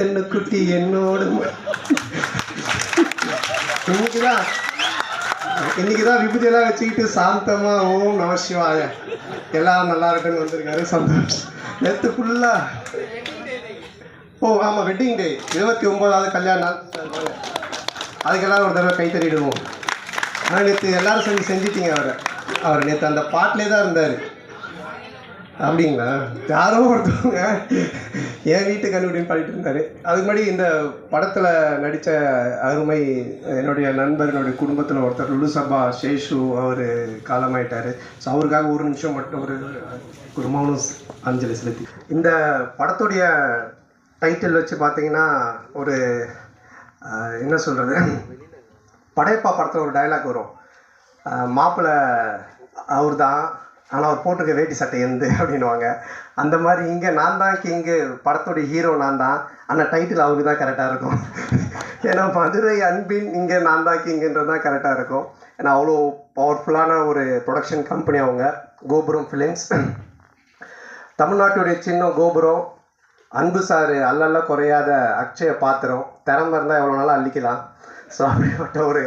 கண்ணு குட்டி என்னோட ம- இன்னைக்குதான் இன்னைக்குதான் விபூதியெல்லாம் வச்சுக்கிட்டு சாந்தமா ஓம் நம சிவாய. எல்லாம் நல்லா இருக்குன்னு வந்திருக்காரு சந்தோஷம் நேற்று ஃபுல்லா ஓ ஆமாம் வெட்டிங் டே இருபத்தி ஒம்போதாவது கல்யாண நாள். அதுக்கெல்லாம் ஒரு தடவை கை தட்டிடுவோம் ஆனால் நேற்று எல்லாரும் சேர்ந்து செஞ்சிட்டீங்க அவரை. அவர் நேற்று அந்த பாட்டிலே தான் இருந்தார். அப்படிங்களா? யாரோ ஒருத்தவங்க என் வீட்டு கண்டுபிடின்னு பாடிட்டு இருந்தார். அதுக்கு முன்னாடி இந்த படத்தில் நடித்த அருமை என்னுடைய நண்பர் என்னுடைய குடும்பத்தில் ஒருத்தர் லுலுசபா சேஷு அவர் காலமாயிட்டார். ஸோ அவருக்காக ஒரு நிமிஷம் மட்டும் ஒரு ஒரு மௌனம் அஞ்சலி செலுத்தி. இந்த படத்துடைய டைட்டில் வச்சு பார்த்தீங்கன்னா ஒரு என்ன சொல்கிறது படையப்பா படத்தில் ஒரு டயலாக் வரும். மாப்பிள்ளை அவர் தான் ஆனால் அவர் போட்டிருக்க வேட்டி சட்டை எந்த அப்படின்னுவாங்க. அந்த மாதிரி இங்கே நான் தான் கிங்கு படத்துடைய ஹீரோ நான் தான். ஆனால் டைட்டில் அவருக்கு தான் கரெக்டாக இருக்கும். ஏன்னா மதுரை அன்பின் இங்கே நான் தான் கிங்குன்றது தான் கரெக்டாக இருக்கும். ஏன்னா அவ்வளோ பவர்ஃபுல்லான ஒரு ப்ரொடக்ஷன் கம்பெனி அவங்க கோபுரம் ஃபிலிம்ஸ் தமிழ்நாட்டுடைய சின்ன கோபுரம் அன்பு சாரு அல்லல்ல குறையாத அக்ஷய பாத்திரம். திறமை இருந்தால் எவ்வளோ நாளாக அள்ளிக்கலாம். ஸோ அப்படிப்பட்ட ஒரு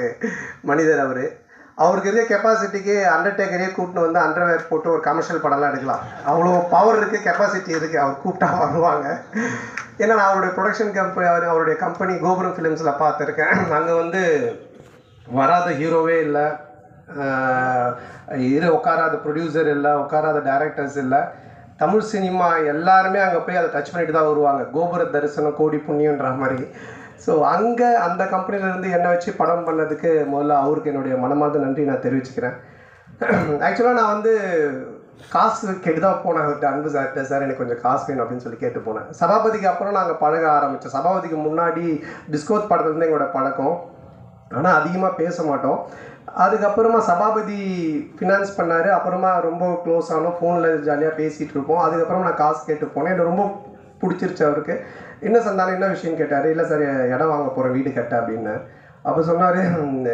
மனிதர் அவர். அவருக்கு இருக்க கெப்பாசிட்டிக்கு அண்டர்டேக்கரையே கூப்பிட்டு வந்து அண்டர்வேர் போட்டு ஒரு கமர்ஷியல் படம்லாம் எடுக்கலாம். அவ்வளோ பவர் இருக்குது கெப்பாசிட்டி இருக்குது அவர் கூப்பிட்டா வருவாங்க. ஏன்னா நான் அவருடைய ப்ரொடக்ஷன் கம்பெனி அவர் அவருடைய கம்பெனி கோபுரம் ஃபிலிம்ஸில் பார்த்துருக்கேன். அங்கே வந்து வராத ஹீரோவே இல்லை. இது உட்காராத ப்ரொடியூசர் இல்லை உட்காராத டேரக்டர்ஸ் இல்லை. தமிழ் சினிமா எல்லாருமே அங்கே போய் அதை டச் பண்ணிட்டு தான் வருவாங்க. கோபுர தரிசனம் கோடி புண்ணியன்ற மாதிரி. ஸோ அங்கே அந்த கம்பெனிலேருந்து என்னை வச்சு படம் பண்ணதுக்கு முதல்ல அவருக்கு என்னுடைய மனமார்ந்த நன்றி நான் தெரிவிச்சுக்கிறேன். ஆக்சுவலாக நான் வந்து காசு கேட்டு தான் போனேன் அவர்கிட்ட அன்பு சார்கிட்ட சார் எனக்கு கொஞ்சம் காசு வேணும் அப்படின்னு சொல்லி கேட்டு போனேன். சபாபதிக்கு அப்புறம் நாங்கள் பழக ஆரம்பித்தோம் சபாபதிக்கு முன்னாடி டிஸ்கோத் படத்துலேருந்து எங்களோட பழக்கம். ஆனால் அதிகமாக பேச மாட்டோம். அதுக்கப்புறமா சபாபதி ஃபினான்ஸ் பண்ணார். அப்புறமா ரொம்ப க்ளோஸ் ஆனோம். ஃபோனில் ஜாலியாக பேசிகிட்டு இருப்போம். அதுக்கப்புறம் நான் காசு கேட்டு போனேன். எனக்கு ரொம்ப பிடிச்சிருச்சு அவருக்கு. என்ன சந்தானம் என்ன விஷயம் கேட்டார்? இல்லை சார் இடம் வாங்க போகிறேன் வீடு கட்ட அப்படின்னு. அப்போ சொன்னார்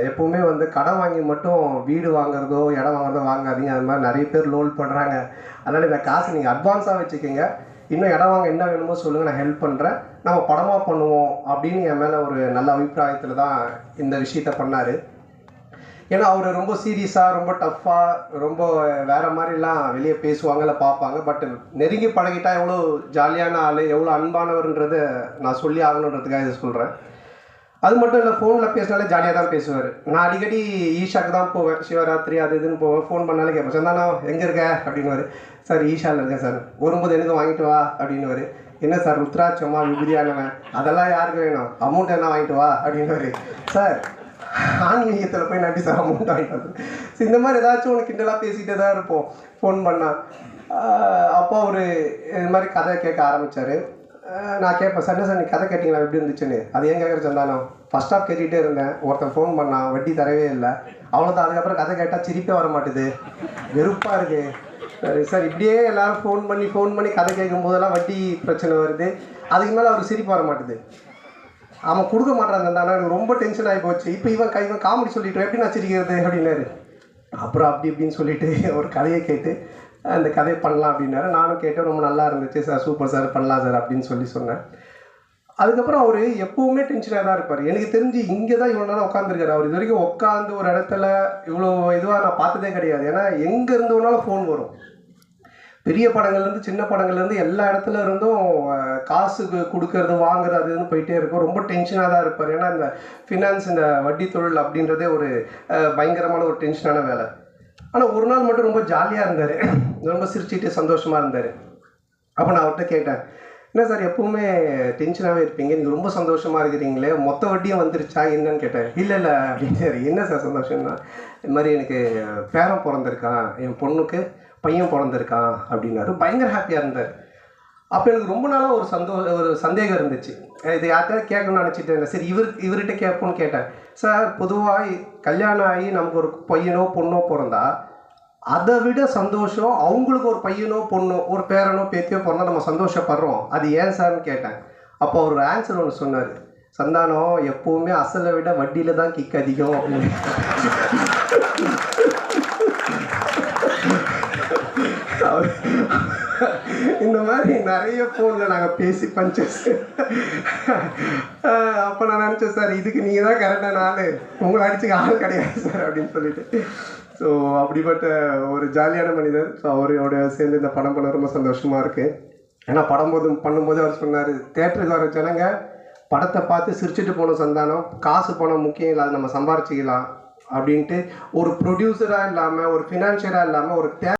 எப்போவுமே வந்து கடன் வாங்கி மட்டும் வீடு வாங்குறதோ இடம் வாங்குறதோ வாங்காதீங்க. அது மாதிரி நிறைய பேர் லோன் பண்ணுறாங்க அதனால் இந்த காசு நீங்கள் அட்வான்ஸாக வச்சுக்கோங்க. இன்னும் இடம் வாங்க என்ன வேணுமோ சொல்லுங்கள் நான் ஹெல்ப் பண்ணுறேன் நம்ம படமாக பண்ணுவோம் அப்படின்னு என் மேலே ஒரு நல்ல அபிப்பிராயத்தில் தான் இந்த விஷயத்த பண்ணார். ஏன்னா அவர் ரொம்ப சீரியஸாக ரொம்ப டஃப்பாக ரொம்ப வேறு மாதிரிலாம் வெளியே பேசுவாங்க இல்லை பார்ப்பாங்க. பட் நெருங்கி பழகிட்டா எவ்வளோ ஜாலியான ஆள் எவ்வளோ அன்பானவர்ன்றதை நான் சொல்லி ஆகணுன்றதுக்காக இதை சொல்கிறேன் அது மட்டும் இல்லை ஃபோனில் பேசினாலே ஜாலியாக தான் பேசுவார். நான் அடிக்கடி ஈஷாக்கு தான் போவேன். சிவராத்திரி அது இதுன்னு போவேன். ஃபோன் பண்ணாலே கேட்பேன். சந்தானா எங்கே இருக்க? அப்படின்னுவாரு. சார் ஈஷாவில் இருக்கேன் சார். வரும்போது எனக்கு வாங்கிட்டு வா அப்படின்னுவார். என்ன சார் ருத்ராட்சமா விபதியானவன் அதெல்லாம் யாருக்கு வேணும்? அமௌண்ட் என்ன வாங்கிட்டு வா அப்படின்னு சார் ஆன்மீகத்தில் போய் நம்பி சார் அமௌண்ட் வாங்கிட்டு ஸோ இந்த மாதிரி ஏதாச்சும் ஒன்று கிண்டலாக பேசிகிட்டே தான் இருப்போம். ஃபோன் பண்ணால் அப்போ அவர் இது மாதிரி கதை கேட்க ஆரம்பித்தார் நான் கேட்பேன் சண்டே சார் நீ கதை கேட்டிங்களா? எப்படி இருந்துச்சுன்னு? அது ஏன் கேட்குற சந்தானம் ஃபஸ்ட் ஆஃப் கேட்டுகிட்டே இருந்தேன். ஒருத்தன் ஃபோன் பண்ணான் வட்டி தரவே இல்லை. அவ்வளோதான் அதுக்கப்புறம் கதை கேட்டால் சிரிப்பே வர மாட்டுது வெறுப்பாக இருக்கு. சரி சார் இப்படியே எல்லோரும் ஃபோன் பண்ணி ஃபோன் பண்ணி கதை கேட்கும் போதெல்லாம் வட்டி பிரச்சனை வருது. அதுக்கு மேலே அவர் சிரிப்பு வர மாட்டுது அவன் கொடுக்க மாட்டான் தானே எனக்கு ரொம்ப டென்ஷன் ஆகி போச்சு. இப்போ இவன் கை இவன் காமெடி சொல்லிட்டு எப்படி நான் சிரிக்கிறது அப்படின்னாரு. அப்புறம் அப்படி இப்படின்னு சொல்லிட்டு ஒரு கதையை கேட்டு அந்த கதையை பண்ணலாம் அப்படின்னாரு. நானும் கேட்டேன் ரொம்ப நல்லா இருந்துச்சு சார் சூப்பர் சார் பண்ணலாம் சார் அப்படின்னு சொல்லி சொன்னேன். அதுக்கப்புறம் அவர் எப்பவுமே டென்ஷனாக தான் இருப்பார். எனக்கு தெரிஞ்சு இங்கே தான் இவ்வளோ நேரம் உட்காந்துருக்காரு அவர் இது வரைக்கும் உட்காந்து ஒரு இடத்துல இவ்வளோ இதுவாக நான் பார்த்ததே கிடையாது. ஏன்னா எங்கே இருந்து ஃபோன் வரும். பெரிய படங்கள்லேருந்து சின்ன படங்கள்லேருந்து எல்லா இடத்துல இருந்தும் காசு கொடுக்கறது வாங்குறது அது இதுன்னு போயிட்டே இருக்கும். ரொம்ப டென்ஷனாக தான் இருப்பார். ஏன்னா இந்த ஃபினான்ஸ் இந்த வட்டி தொழில் அப்படின்றதே ஒரு பயங்கரமான ஒரு டென்ஷனான வேலை. ஆனால் ஒரு நாள் மட்டும் ரொம்ப ஜாலியாக இருந்தார். ரொம்ப சிரிச்சிட்டு சந்தோஷமாக இருந்தார். அப்போ நான் அவர்கிட்ட கேட்டேன் என்ன சார் எப்பவுமே டென்ஷனாகவே இருப்பீங்க. நீங்கள் ரொம்ப சந்தோஷமாக இருக்கிறீங்களே மொத்த வட்டியும் வந்துருச்சா என்னன்னு கேட்டேன். இல்லை இல்லை அப்படின்னு என்ன சார் சந்தோஷம்னா இது மாதிரி எனக்கு பேரன் பிறந்திருக்கான் என் பொண்ணுக்கு பையன் பிறந்திருக்கான் அப்படின்னாரு. பயங்கர ஹாப்பியாக இருந்தார். அப்போ எனக்கு ரொம்ப நாளாக ஒரு சந்தோ ஒரு சந்தேகம் இருந்துச்சு. இது யார்கிட்ட கேட்கணும்னு நினச்சிட்டு இருந்தேன். சரி இவர் இவர்கிட்ட கேட்போன்னு கேட்டேன். சார் பொதுவாக கல்யாணம் ஆகி நமக்கு ஒரு பையனோ பொண்ணோ பிறந்தா அதை விட சந்தோஷம் அவங்களுக்கு ஒரு பையனோ பொண்ணோ ஒரு பேரனோ பேத்தியோ பிறந்தா நம்ம சந்தோஷப்படுறோம். அது ஏன் சார்னு கேட்டேன். அப்போ அவர் ஆன்சர் ஒன்று சொன்னார். சந்தானம் எப்போவுமே அசலை விட வட்டியில் தான் கிக் அதிகம் அப்படின்னு. இந்த மாதிரி நிறைய ஃபோனில் நாங்கள் பேசி பஞ்சஸ். அப்போ நான் நினச்சேன் சார் இதுக்கு நீங்கள் தான் கரெக்டான ஆள். உங்களை அடிச்சுக்க ஆள் கிடையாது சார் அப்படின்னு சொல்லிட்டு. ஸோ அப்படிப்பட்ட ஒரு ஜாலியான மனிதர். ஸோ அவரோட சேர்ந்து இந்த படம் பண்ண ரொம்ப சந்தோஷமாக இருக்குது ஏன்னா படம் போது பண்ணும்போது அவர் சொன்னார் தேட்டருக்கு வர ஜனங்க படத்தை பார்த்து சிரிச்சுட்டு போன சந்தானம் காசு பணம் முக்கியம் இல்லை அதை நம்ம சம்பாரிச்சிக்கலாம். அப்படின்ட்டு ஒரு ப்ரொடியூசராக இல்லாமல் ஒரு ஃபினான்ஷியராக இல்லாமல் ஒரு தே